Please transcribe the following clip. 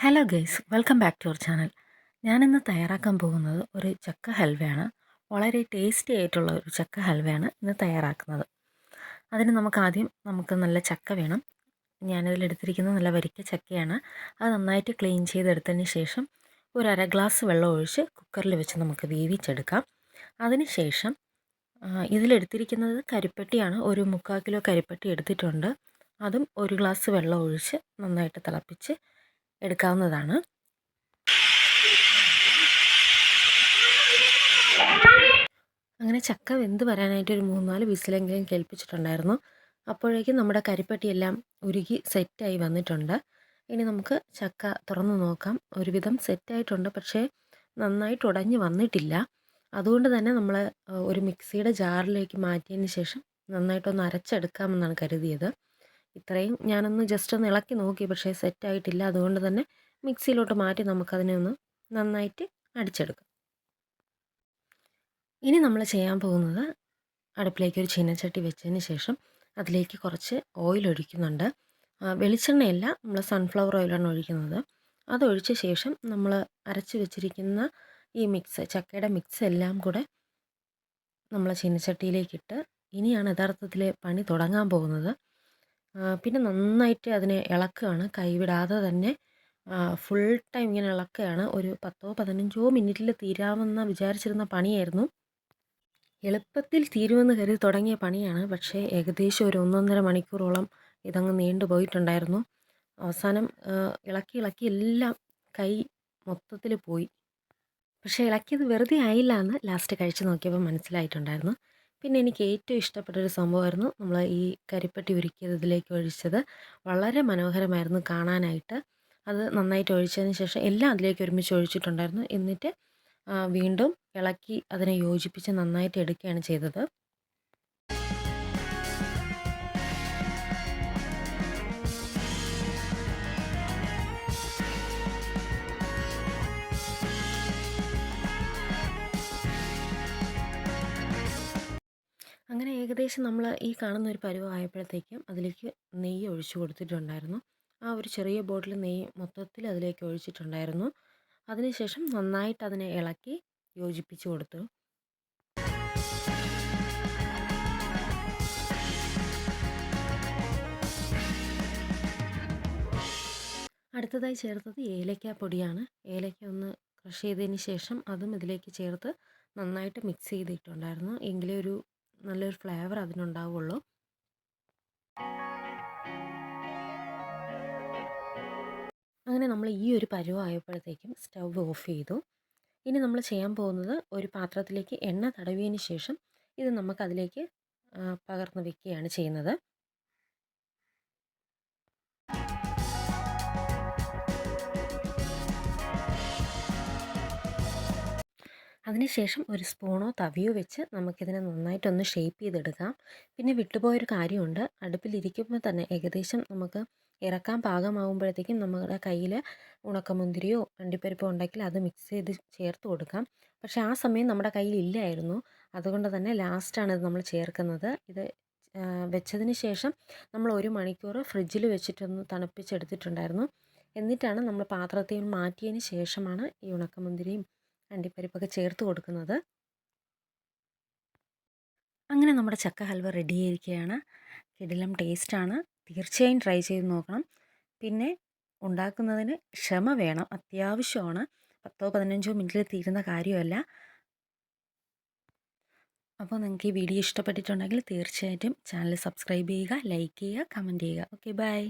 Hello guys welcome back to our channel ഞാനിന്ന് തയ്യാറാക്കാൻ പോകുന്നത് ഒരു ചക്ക ഹൽവയാണ്. വളരെ ടേസ്റ്റി ആയിട്ടുള്ള ഒരു ചക്ക ഹൽവയാണ് ഇന്ന് തയ്യാറാക്കുന്നത്. അതിന് നമുക്ക് ആദ്യം നമുക്ക് നല്ല ചക്ക വേണം. ഞാനിതിൽ എടുത്തിരിക്കുന്നത് നല്ല വരിക്ക ചക്കയാണ്. അത് നന്നായിട്ട് ക്ലീൻ ചെയ്തെടുത്തതിന് ശേഷം ഒരു അര ഗ്ലാസ് വെള്ളം ഒഴിച്ച് കുക്കറിൽ വെച്ച് നമുക്ക് വേവിച്ചെടുക്കാം. അതിന് ശേഷം ഇതിലെടുത്തിരിക്കുന്നത് കരിപ്പട്ടിയാണ്. ഒരു മുക്കാൽ കിലോ കരിപ്പട്ടി എടുത്തിട്ടുണ്ട്. അതും ഒരു ഗ്ലാസ് വെള്ളം ഒഴിച്ച് നന്നായിട്ട് തിളപ്പിച്ച് എടുക്കാവുന്നതാണ്. അങ്ങനെ ചക്ക വെന്ത് വരാനായിട്ട് ഒരു മൂന്നാൽ വിസിലെങ്കിലും കേൾപ്പിച്ചിട്ടുണ്ടായിരുന്നു. അപ്പോഴേക്കും നമ്മുടെ കരിപ്പട്ടിയെല്ലാം ഉരുകി സെറ്റായി വന്നിട്ടുണ്ട്. ഇനി നമുക്ക് ചക്ക തുറന്ന് നോക്കാം. ഒരുവിധം സെറ്റായിട്ടുണ്ട് പക്ഷേ നന്നായിട്ട് ഉടഞ്ഞ് വന്നിട്ടില്ല. അതുകൊണ്ട് തന്നെ നമ്മൾ ഒരു മിക്സിയുടെ ജാറിലേക്ക് മാറ്റിയതിന് ശേഷം നന്നായിട്ടൊന്ന് അരച്ചെടുക്കാമെന്നാണ് കരുതിയത്. ഇത്രയും ഞാനൊന്ന് ജസ്റ്റ് ഒന്ന് ഇളക്കി നോക്കി പക്ഷേ സെറ്റായിട്ടില്ല അതുകൊണ്ട് തന്നെ മിക്സിയിലോട്ട് മാറ്റി നമുക്കതിനെ ഒന്ന് നന്നായിട്ട് അടിച്ചെടുക്കാം. ഇനി നമ്മൾ ചെയ്യാൻ പോകുന്നത് അടുപ്പിലേക്ക് ഒരു ചീനച്ചട്ടി വെച്ചതിന് ശേഷം അതിലേക്ക് കുറച്ച് ഓയിൽ ഒഴിക്കുന്നുണ്ട്. വെളിച്ചെണ്ണയല്ല നമ്മൾ സൺഫ്ലവർ ഓയിലാണ് ഒഴിക്കുന്നത്. അതൊഴിച്ച ശേഷം നമ്മൾ അരച്ച് വെച്ചിരിക്കുന്ന ഈ മിക്സ് ചക്കയുടെ മിക്സ് എല്ലാം കൂടെ നമ്മൾ ചീനച്ചട്ടിയിലേക്കിട്ട് ഇനിയാണ് യഥാർത്ഥത്തിൽ പണി തുടങ്ങാൻ പോകുന്നത്. പിന്നെ നന്നായിട്ട് അതിനെ ഇളക്കുകയാണ് കൈവിടാതെ തന്നെ ഫുൾ ടൈം ഇങ്ങനെ ഇളക്കുകയാണ്. ഒരു പത്തോ പതിനഞ്ചോ മിനിറ്റിൽ തീരാമെന്ന് വിചാരിച്ചിരുന്ന പണിയായിരുന്നു. എളുപ്പത്തിൽ തീരുമെന്ന് കരുതി തുടങ്ങിയ പണിയാണ്. പക്ഷേ ഏകദേശം ഒരു ഒന്നൊന്നര മണിക്കൂറോളം ഇതങ്ങ് നീണ്ടു പോയിട്ടുണ്ടായിരുന്നു. അവസാനം ഇളക്കി ഇളക്കി എല്ലാം കൈ മൊത്തത്തിൽ പോയി. പക്ഷേ ഇളക്കിയത് വെറുതെ ആയില്ല എന്ന് ലാസ്റ്റ് കഴിച്ച് നോക്കിയപ്പോൾ മനസ്സിലായിട്ടുണ്ടായിരുന്നു. പിന്നെ എനിക്ക് ഏറ്റവും ഇഷ്ടപ്പെട്ടൊരു സംഭവമായിരുന്നു നമ്മൾ ഈ കരിപ്പെട്ടി ഉരുക്കിയത് ഇതിലേക്ക് ഒഴിച്ചത്. വളരെ മനോഹരമായിരുന്നു കാണാനായിട്ട്. അത് നന്നായിട്ട് ഒഴിച്ചതിന് ശേഷം എല്ലാം അതിലേക്ക് ഒരുമിച്ച് ഒഴിച്ചിട്ടുണ്ടായിരുന്നു. എന്നിട്ട് വീണ്ടും ഇളക്കി അതിനെ യോജിപ്പിച്ച് നന്നായിട്ട് എടുക്കുകയാണ് ചെയ്തത്. അങ്ങനെ ഏകദേശം നമ്മൾ ഈ കാണുന്ന ഒരു പരുവമായപ്പോഴത്തേക്കും അതിലേക്ക് നെയ്യ് ഒഴിച്ചു കൊടുത്തിട്ടുണ്ടായിരുന്നു. ആ ഒരു ചെറിയ ബോട്ടിൽ നെയ്യ് മൊത്തത്തിൽ അതിലേക്ക് ഒഴിച്ചിട്ടുണ്ടായിരുന്നു. അതിനുശേഷം നന്നായിട്ട് അതിനെ ഇളക്കി യോജിപ്പിച്ചു കൊടുത്തു. അടുത്തതായി ചേർത്തത് ഏലക്ക പൊടിയാണ് ഏലക്ക ഒന്ന് ക്രഷ് ചെയ്തതിന് ശേഷം അതും ഇതിലേക്ക് ചേർത്ത് നന്നായിട്ട് മിക്സ് ചെയ്തിട്ടുണ്ടായിരുന്നു. എങ്കിലേ ഒരു നല്ലൊരു ഫ്ലേവർ അതിനുണ്ടാവുള്ളൂ. അങ്ങനെ നമ്മൾ ഈ ഒരു പരുവമായപ്പോഴത്തേക്കും സ്റ്റവ് ഓഫ് ചെയ്തു. ഇനി നമ്മൾ ചെയ്യാൻ പോകുന്നത് ഒരു പാത്രത്തിലേക്ക് എണ്ണ തടവിയതിന് ശേഷം ഇത് നമുക്കതിലേക്ക് പകർന്ന് വെക്കുകയാണ് ചെയ്യുന്നത്. അതിനുശേഷം ഒരു സ്പൂണോ തവിയോ വെച്ച് നമുക്കിതിനെ നന്നായിട്ടൊന്ന് ഷേപ്പ് ചെയ്തെടുക്കാം. പിന്നെ വിട്ടുപോയൊരു കാര്യമുണ്ട്. അടുപ്പിലിരിക്കുമ്പോൾ തന്നെ ഏകദേശം നമുക്ക് ഇറക്കാൻ പാകമാകുമ്പോഴത്തേക്കും നമ്മുടെ കയ്യിൽ ഉണക്കമുന്തിരിയോ അണ്ടിപ്പരിപ്പോ ഉണ്ടെങ്കിൽ അത് മിക്സ് ചെയ്ത് ചേർത്ത് കൊടുക്കാം. പക്ഷേ ആ സമയം നമ്മുടെ കയ്യിൽ ഇല്ലായിരുന്നു. അതുകൊണ്ട് തന്നെ ലാസ്റ്റാണ് ഇത് നമ്മൾ ചേർക്കുന്നത്. ഇത് വെച്ചതിന് ശേഷം നമ്മൾ ഒരു മണിക്കൂർ ഫ്രിഡ്ജിൽ വെച്ചിട്ടൊന്ന് തണുപ്പിച്ചെടുത്തിട്ടുണ്ടായിരുന്നു. എന്നിട്ടാണ് നമ്മൾ പാത്രത്തിൽ മാറ്റിയതിന് ശേഷമാണ് ഈ ഉണക്കമുന്തിരിയും അണ്ടിപ്പരിപ്പൊക്കെ ചേർത്ത് കൊടുക്കുന്നത്. അങ്ങനെ നമ്മുടെ ചക്ക ഹൽവ റെഡി ആയിരിക്കുകയാണ്. കിടിലം ടേസ്റ്റാണ് തീർച്ചയായും ട്രൈ ചെയ്ത് നോക്കണം. പിന്നെ ഉണ്ടാക്കുന്നതിന് ക്ഷമ വേണം. അത്യാവശ്യമാണ്. പത്തോ പതിനഞ്ചോ മിനിറ്റിൽ തീരുന്ന കാര്യമല്ല. അപ്പോൾ നിങ്ങൾക്ക് ഈ വീഡിയോ ഇഷ്ടപ്പെട്ടിട്ടുണ്ടെങ്കിൽ തീർച്ചയായിട്ടും ചാനൽ സബ്സ്ക്രൈബ് ചെയ്യുക ലൈക്ക് ചെയ്യുക കമന്റ് ചെയ്യുക. Okay bye